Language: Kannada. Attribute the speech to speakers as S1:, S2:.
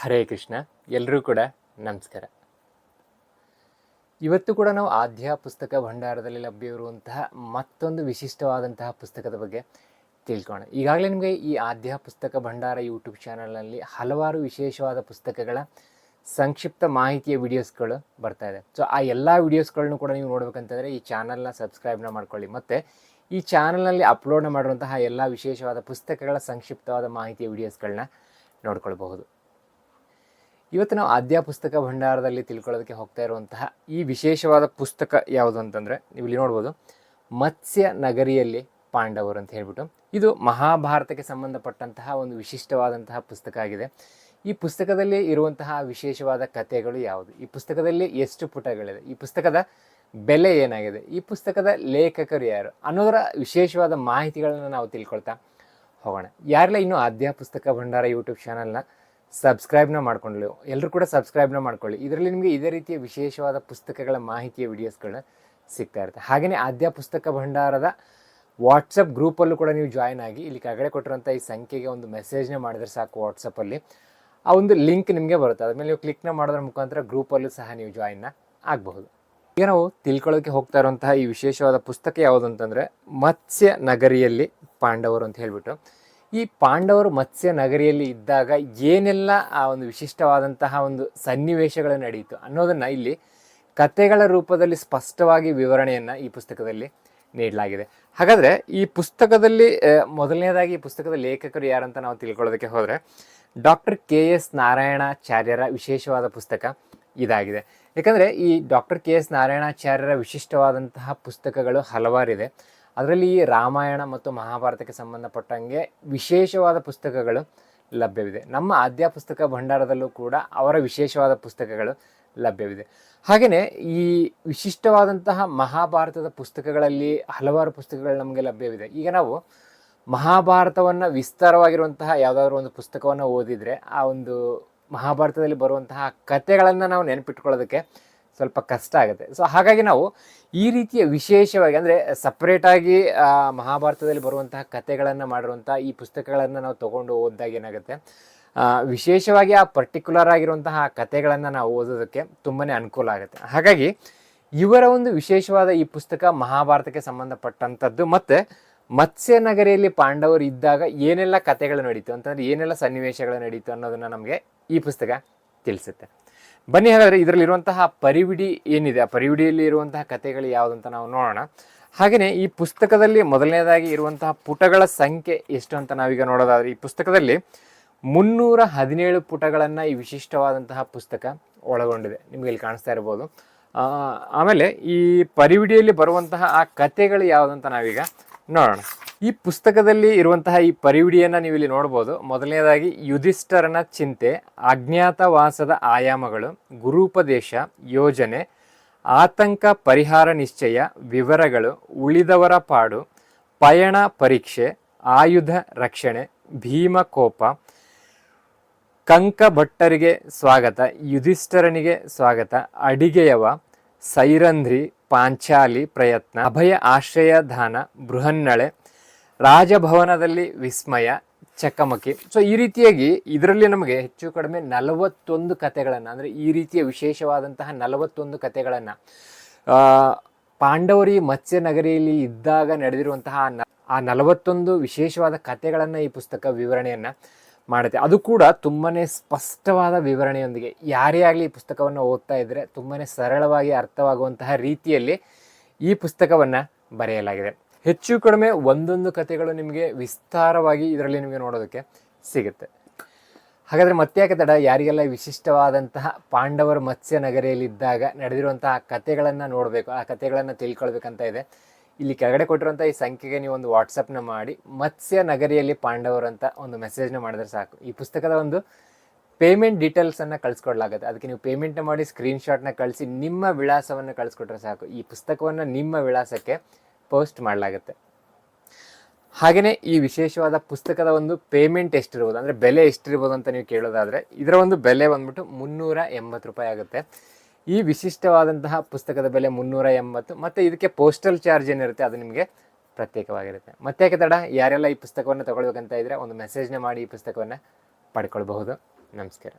S1: ಹರೇ ಕೃಷ್ಣ ಎಲ್ಲರೂ ಕೂಡ ನಮಸ್ಕಾರ. ಇವತ್ತು ಕೂಡ ನಾವು ಆಧ್ಯ ಪುಸ್ತಕ ಭಂಡಾರದಲ್ಲಿ ಲಭ್ಯವಿರುವಂತಹ ಮತ್ತೊಂದು ವಿಶಿಷ್ಟವಾದಂತಹ ಪುಸ್ತಕದ ಬಗ್ಗೆ ತಿಳ್ಕೋಣ. ಈಗಾಗಲೇ ನಿಮಗೆ ಈ ಆಧ್ಯ ಪುಸ್ತಕ ಭಂಡಾರ ಯೂಟ್ಯೂಬ್ ಚಾನಲ್ನಲ್ಲಿ ಹಲವಾರು ವಿಶೇಷವಾದ ಪುಸ್ತಕಗಳ ಸಂಕ್ಷಿಪ್ತ ಮಾಹಿತಿಯ ವಿಡಿಯೋಸ್ಗಳು ಬರ್ತಾ ಇದೆ. ಸೊ ಆ ಎಲ್ಲ ವಿಡಿಯೋಸ್ಗಳನ್ನು ಕೂಡ ನೀವು ನೋಡ್ಬೇಕಂತಂದರೆ ಈ ಚಾನಲ್ನ ಸಬ್ಸ್ಕ್ರೈಬ್ನ ಮಾಡ್ಕೊಳ್ಳಿ. ಮತ್ತು ಈ ಚಾನಲ್ನಲ್ಲಿ ಅಪ್ಲೋಡ್ ಮಾಡಿರುವಂತಹ ಎಲ್ಲ ವಿಶೇಷವಾದ ಪುಸ್ತಕಗಳ ಸಂಕ್ಷಿಪ್ತವಾದ ಮಾಹಿತಿಯ ವಿಡಿಯೋಸ್ಗಳನ್ನ ನೋಡ್ಕೊಳ್ಬಹುದು. ಇವತ್ತು ನಾವು ಆದ್ಯ ಪುಸ್ತಕ ಭಂಡಾರದಲ್ಲಿ ತಿಳ್ಕೊಳ್ಳೋದಕ್ಕೆ ಹೋಗ್ತಾ ಇರುವಂತಹ ಈ ವಿಶೇಷವಾದ ಪುಸ್ತಕ ಯಾವುದು ಅಂತಂದರೆ ನೀವು ಇಲ್ಲಿ ನೋಡ್ಬೋದು, ಮತ್ಸ್ಯ ನಗರಿಯಲ್ಲಿ ಪಾಂಡವರು ಅಂತ ಹೇಳ್ಬಿಟ್ಟು. ಇದು ಮಹಾಭಾರತಕ್ಕೆ ಸಂಬಂಧಪಟ್ಟಂತಹ ಒಂದು ವಿಶಿಷ್ಟವಾದಂತಹ ಪುಸ್ತಕ ಆಗಿದೆ. ಈ ಪುಸ್ತಕದಲ್ಲಿ ಇರುವಂತಹ ವಿಶೇಷವಾದ ಕಥೆಗಳು ಯಾವುದು? ಈ ಪುಸ್ತಕದಲ್ಲಿ ಎಷ್ಟು ಪುಟಗಳಿದೆ? ಈ ಪುಸ್ತಕದ ಬೆಲೆ ಏನಾಗಿದೆ? ಈ ಪುಸ್ತಕದ ಲೇಖಕರು ಯಾರು? ಅನ್ನೋದರ ವಿಶೇಷವಾದ ಮಾಹಿತಿಗಳನ್ನು ನಾವು ತಿಳ್ಕೊಳ್ತಾ ಹೋಗೋಣ. ಯಾರೆಲ್ಲ ಇನ್ನೂ ಆದ್ಯ ಪುಸ್ತಕ ಭಂಡಾರ ಯೂಟ್ಯೂಬ್ ಚಾನಲ್ನ ಸಬ್ಸ್ಕ್ರೈಬ್ನ ಮಾಡ್ಕೊಳ್ಳಿ ಎಲ್ಲರೂ ಕೂಡ ಸಬ್ಸ್ಕ್ರೈಬ್ನ ಮಾಡ್ಕೊಳ್ಳಿ. ಇದರಲ್ಲಿ ನಿಮಗೆ ಇದೇ ರೀತಿಯ ವಿಶೇಷವಾದ ಪುಸ್ತಕಗಳ ಮಾಹಿತಿಯ ವಿಡಿಯೋಸ್ಗಳನ್ನ ಸಿಗ್ತಾ ಇರುತ್ತೆ. ಹಾಗೆಯೇ ಆದ್ಯ ಪುಸ್ತಕ ಭಂಡಾರದ ವಾಟ್ಸಪ್ ಗ್ರೂಪಲ್ಲೂ ಕೂಡ ನೀವು ಜಾಯ್ನ್ ಆಗಿ ಇಲ್ಲಿ ಕೆಳಗಡೆ ಕೊಟ್ಟಿರೋಂಥ ಈ ಸಂಖ್ಯೆಗೆ ಒಂದು ಮೆಸೇಜ್ನ ಮಾಡಿದ್ರೆ ಸಾಕು ವಾಟ್ಸಪ್ಪಲ್ಲಿ ಆ ಒಂದು ಲಿಂಕ್ ನಿಮಗೆ ಬರುತ್ತೆ. ಅದ್ಮೇಲೆ ನೀವು ಕ್ಲಿಕ್ನ ಮಾಡೋದ್ರ ಮುಖಾಂತರ ಗ್ರೂಪಲ್ಲೂ ಸಹ ನೀವು ಜಾಯಿನ್ನ ಆಗಬಹುದು. ಈಗ ನಾವು ತಿಳ್ಕೊಳ್ಳೋಕೆ ಹೋಗ್ತಾ ಇರುವಂತಹ ಈ ವಿಶೇಷವಾದ ಪುಸ್ತಕ ಯಾವುದು ಅಂತಂದರೆ ಮತ್ಸ್ಯ ನಗರಿಯಲ್ಲಿ ಪಾಂಡವರು ಅಂತ ಹೇಳ್ಬಿಟ್ಟು ಈ ಪಾಂಡವರು ಮತ್ಸ್ಯ ನಗರಿಯಲ್ಲಿ ಇದ್ದಾಗ ಏನೆಲ್ಲ ಆ ಒಂದು ವಿಶಿಷ್ಟವಾದಂತಹ ಒಂದು ಸನ್ನಿವೇಶಗಳು ನಡೆಯಿತು ಅನ್ನೋದನ್ನು ಇಲ್ಲಿ ಕತೆಗಳ ರೂಪದಲ್ಲಿ ಸ್ಪಷ್ಟವಾಗಿ ವಿವರಣೆಯನ್ನು ಈ ಪುಸ್ತಕದಲ್ಲಿ ನೀಡಲಾಗಿದೆ. ಹಾಗಾದರೆ ಈ ಪುಸ್ತಕದಲ್ಲಿ ಮೊದಲನೇದಾಗಿ ಈ ಪುಸ್ತಕದ ಲೇಖಕರು ಯಾರಂತ ನಾವು ತಿಳ್ಕೊಳ್ಳೋದಕ್ಕೆ ಹೋದರೆ ಡಾಕ್ಟರ್ ಕೆ ಎಸ್ ನಾರಾಯಣಾಚಾರ್ಯರ ವಿಶೇಷವಾದ ಪುಸ್ತಕ ಇದಾಗಿದೆ. ಯಾಕಂದರೆ ಈ ಡಾಕ್ಟರ್ ಕೆ ಎಸ್ ನಾರಾಯಣಾಚಾರ್ಯರ ವಿಶಿಷ್ಟವಾದಂತಹ ಪುಸ್ತಕಗಳು ಹಲವಾರಿದೆ. ಅದರಲ್ಲಿ ರಾಮಾಯಣ ಮತ್ತು ಮಹಾಭಾರತಕ್ಕೆ ಸಂಬಂಧಪಟ್ಟಂಗೆ ವಿಶೇಷವಾದ ಪುಸ್ತಕಗಳು ಲಭ್ಯವಿದೆ. ನಮ್ಮ ಆದ್ಯ ಪುಸ್ತಕ ಭಂಡಾರದಲ್ಲೂ ಕೂಡ ಅವರ ವಿಶೇಷವಾದ ಪುಸ್ತಕಗಳು ಲಭ್ಯವಿದೆ. ಹಾಗೆಯೇ ಈ ವಿಶಿಷ್ಟವಾದಂತಹ ಮಹಾಭಾರತದ ಪುಸ್ತಕಗಳಲ್ಲಿ ಹಲವಾರು ಪುಸ್ತಕಗಳು ನಮಗೆ ಲಭ್ಯವಿದೆ. ಈಗ ನಾವು ಮಹಾಭಾರತವನ್ನು ವಿಸ್ತಾರವಾಗಿರುವಂತಹ ಯಾವುದಾದ್ರೂ ಒಂದು ಪುಸ್ತಕವನ್ನು ಓದಿದರೆ ಆ ಒಂದು ಮಹಾಭಾರತದಲ್ಲಿ ಬರುವಂತಹ ಕಥೆಗಳನ್ನು ನಾವು ನೆನಪಿಟ್ಕೊಳ್ಳೋದಕ್ಕೆ ಸ್ವಲ್ಪ ಕಷ್ಟ ಆಗುತ್ತೆ. ಸೊ ಹಾಗಾಗಿ ನಾವು ಈ ರೀತಿಯ ವಿಶೇಷವಾಗಿ ಅಂದರೆ ಸಪ್ರೇಟಾಗಿ ಮಹಾಭಾರತದಲ್ಲಿ ಬರುವಂತಹ ಕಥೆಗಳನ್ನು ಮಾಡಿರುವಂಥ ಈ ಪುಸ್ತಕಗಳನ್ನು ನಾವು ತೊಗೊಂಡು ಓದಿದಾಗ ಏನಾಗುತ್ತೆ? ವಿಶೇಷವಾಗಿ ಆ ಪರ್ಟಿಕ್ಯುಲರ್ ಆಗಿರುವಂತಹ ಕಥೆಗಳನ್ನು ನಾವು ಓದೋದಕ್ಕೆ ತುಂಬಾ ಅನುಕೂಲ ಆಗುತ್ತೆ. ಹಾಗಾಗಿ ಇವರ ಒಂದು ವಿಶೇಷವಾದ ಈ ಪುಸ್ತಕ ಮಹಾಭಾರತಕ್ಕೆ ಸಂಬಂಧಪಟ್ಟಂಥದ್ದು ಮತ್ತು ಮತ್ಸ್ಯ ನಗರಿಯಲ್ಲಿ ಪಾಂಡವರು ಇದ್ದಾಗ ಏನೆಲ್ಲ ಕಥೆಗಳು ನಡೀತು, ಅಂತಂದರೆ ಏನೆಲ್ಲ ಸನ್ನಿವೇಶಗಳು ನಡೀತು ಅನ್ನೋದನ್ನು ನಮಗೆ ಈ ಪುಸ್ತಕ ತಿಳಿಸುತ್ತೆ. ಬನ್ನಿ ಹಾಗಾದರೆ ಇದರಲ್ಲಿರುವಂತಹ ಪರಿವಿಡಿ ಏನಿದೆ? ಆ ಪರಿವಿಡಿಯಲ್ಲಿ ಇರುವಂತಹ ಕಥೆಗಳು ಯಾವುದಂತ ನಾವು ನೋಡೋಣ. ಹಾಗೆಯೇ ಈ ಪುಸ್ತಕದಲ್ಲಿ ಮೊದಲನೇದಾಗಿ ಇರುವಂತಹ ಪುಟಗಳ ಸಂಖ್ಯೆ ಎಷ್ಟು ಅಂತ ನಾವೀಗ ನೋಡೋದಾದರೆ, ಈ ಪುಸ್ತಕದಲ್ಲಿ ಮುನ್ನೂರ ಹದಿನೇಳು ಪುಟಗಳನ್ನು ಈ ವಿಶಿಷ್ಟವಾದಂತಹ ಪುಸ್ತಕ ಒಳಗೊಂಡಿದೆ. ನಿಮಗೆ ಇಲ್ಲಿ ಕಾಣಿಸ್ತಾ ಇರ್ಬೋದು. ಆಮೇಲೆ ಈ ಪರಿವಿಡಿಯಲ್ಲಿ ಬರುವಂತಹ ಆ ಕಥೆಗಳು ಯಾವುದಂತ ನಾವೀಗ ನೋಡೋಣ. ಈ ಪುಸ್ತಕದಲ್ಲಿ ಇರುವಂತಹ ಈ ಪರಿವಿಡಿಯನ್ನು ನೀವು ಇಲ್ಲಿ ನೋಡ್ಬೋದು. ಮೊದಲನೇದಾಗಿ ಯುಧಿಷ್ಠರನ ಚಿಂತೆ, ಅಜ್ಞಾತವಾಸದ ಆಯಾಮಗಳು, ಗುರೂಪದೇಶ, ಯೋಜನೆ, ಆತಂಕ ಪರಿಹಾರ ನಿಶ್ಚಯ, ವಿವರಗಳು, ಉಳಿದವರ ಪಾಡು, ಪಯಣ ಪರೀಕ್ಷೆ, ಆಯುಧ ರಕ್ಷಣೆ ಭೀಮಕೋಪ ಕಂಕ ಭಟ್ಟರಿಗೆ ಸ್ವಾಗತ, ಯುಧಿಷ್ಠರನಿಗೆ ಸ್ವಾಗತ, ಅಡಿಗೆಯವ, ಸೈರಂಧ್ರಿ, ಪಾಂಚಾಲಿ ಪ್ರಯತ್ನ, ಅಭಯ ಆಶ್ರಯ ದಾನ, ಬೃಹನ್ನಳೆ ರಾಜಭವನದಲ್ಲಿ ವಿಸ್ಮಯ, ಚಕಮಕಿ. ಸೊ ಈ ರೀತಿಯಾಗಿ ಇದರಲ್ಲಿ ನಮಗೆ ಹೆಚ್ಚು ಕಡಿಮೆ ನಲವತ್ತೊಂದು ಕಥೆಗಳನ್ನು, ಅಂದರೆ ಈ ರೀತಿಯ ವಿಶೇಷವಾದಂತಹ ನಲವತ್ತೊಂದು ಕಥೆಗಳನ್ನು ಪಾಂಡವರಿ ಮತ್ಸ್ಯ ನಗರಿಯಲ್ಲಿ ಇದ್ದಾಗ ನಡೆದಿರುವಂತಹ ಆ ನಲವತ್ತೊಂದು ವಿಶೇಷವಾದ ಕಥೆಗಳನ್ನು ಈ ಪುಸ್ತಕ ವಿವರಣೆಯನ್ನು ಮಾಡುತ್ತೆ. ಅದು ಕೂಡ ತುಂಬಾ ಸ್ಪಷ್ಟವಾದ ವಿವರಣೆಯೊಂದಿಗೆ. ಯಾರೇ ಆಗಲಿ ಈ ಪುಸ್ತಕವನ್ನು ಓದ್ತಾ ಇದ್ದರೆ ತುಂಬಾ ಸರಳವಾಗಿ ಅರ್ಥವಾಗುವಂತಹ ರೀತಿಯಲ್ಲಿ ಈ ಪುಸ್ತಕವನ್ನು ಬರೆಯಲಾಗಿದೆ. ಹೆಚ್ಚು ಕಡಿಮೆ ಒಂದೊಂದು ಕಥೆಗಳು ನಿಮಗೆ ವಿಸ್ತಾರವಾಗಿ ಇದರಲ್ಲಿ ನಿಮಗೆ ನೋಡೋದಕ್ಕೆ ಸಿಗುತ್ತೆ. ಹಾಗಾದರೆ ಮತ್ತೆ ಯಾಕೆ ತಡ? ಯಾರಿಗೆಲ್ಲ ವಿಶಿಷ್ಟವಾದಂತಹ ಪಾಂಡವರು ಮತ್ಸ್ಯ ನಗರಿಯಲ್ಲಿದ್ದಾಗ ನಡೆದಿರುವಂತಹ ಕಥೆಗಳನ್ನು ನೋಡಬೇಕು, ಆ ಕಥೆಗಳನ್ನು ತಿಳ್ಕೊಳ್ಬೇಕಂತ ಇದೆ. ಇಲ್ಲಿ ಕೆಳಗಡೆ ಕೊಟ್ಟಿರುವಂಥ ಈ ಸಂಖ್ಯೆಗೆ ನೀವು ಒಂದು ವಾಟ್ಸಪ್ನ ಮಾಡಿ, ಮತ್ಸ್ಯ ನಗರಿಯಲ್ಲಿ ಪಾಂಡವರು ಅಂತ ಒಂದು ಮೆಸೇಜ್ನ ಮಾಡಿದ್ರೆ ಸಾಕು. ಈ ಪುಸ್ತಕದ ಒಂದು ಪೇಮೆಂಟ್ ಡೀಟೇಲ್ಸನ್ನು ಕಳಿಸ್ಕೊಡ್ಲಾಗುತ್ತೆ. ಅದಕ್ಕೆ ನೀವು ಪೇಮೆಂಟ್ನ ಮಾಡಿ ಸ್ಕ್ರೀನ್ಶಾಟ್ನ ಕಳಿಸಿ, ನಿಮ್ಮ ವಿಳಾಸವನ್ನು ಕಳಿಸ್ಕೊಟ್ರೆ ಸಾಕು. ಈ ಪುಸ್ತಕವನ್ನು ನಿಮ್ಮ ವಿಳಾಸಕ್ಕೆ ಪೋಸ್ಟ್ ಮಾಡಲಾಗುತ್ತೆ. ಹಾಗೆಯೇ ಈ ವಿಶೇಷವಾದ ಪುಸ್ತಕದ ಒಂದು ಪೇಮೆಂಟ್ ಎಷ್ಟಿರ್ಬೋದು, ಅಂದರೆ ಬೆಲೆ ಎಷ್ಟಿರ್ಬೋದು ಅಂತ ನೀವು ಕೇಳೋದಾದರೆ, ಇದರ ಒಂದು ಬೆಲೆ ಬಂದ್ಬಿಟ್ಟು ಮುನ್ನೂರ ಎಂಬತ್ತು ರೂಪಾಯಿ ಆಗುತ್ತೆ. ಈ ವಿಶಿಷ್ಟವಾದಂತಹ ಪುಸ್ತಕದ ಬೆಲೆ ಮುನ್ನೂರ ಎಂಬತ್ತು, ಮತ್ತು ಇದಕ್ಕೆ ಪೋಸ್ಟಲ್ ಚಾರ್ಜ್ ಏನಿರುತ್ತೆ ಅದು ನಿಮಗೆ ಪ್ರತ್ಯೇಕವಾಗಿರುತ್ತೆ. ಮತ್ತೆ ಯಾಕೆ ತಡ? ಯಾರೆಲ್ಲ ಈ ಪುಸ್ತಕವನ್ನು ತಗೊಳ್ಬೇಕಂತ ಇದ್ದರೆ ಒಂದು ಮೆಸೇಜ್ನ ಮಾಡಿ ಈ ಪುಸ್ತಕವನ್ನು ಪಡ್ಕೊಳ್ಬಹುದು. ನಮಸ್ಕಾರ.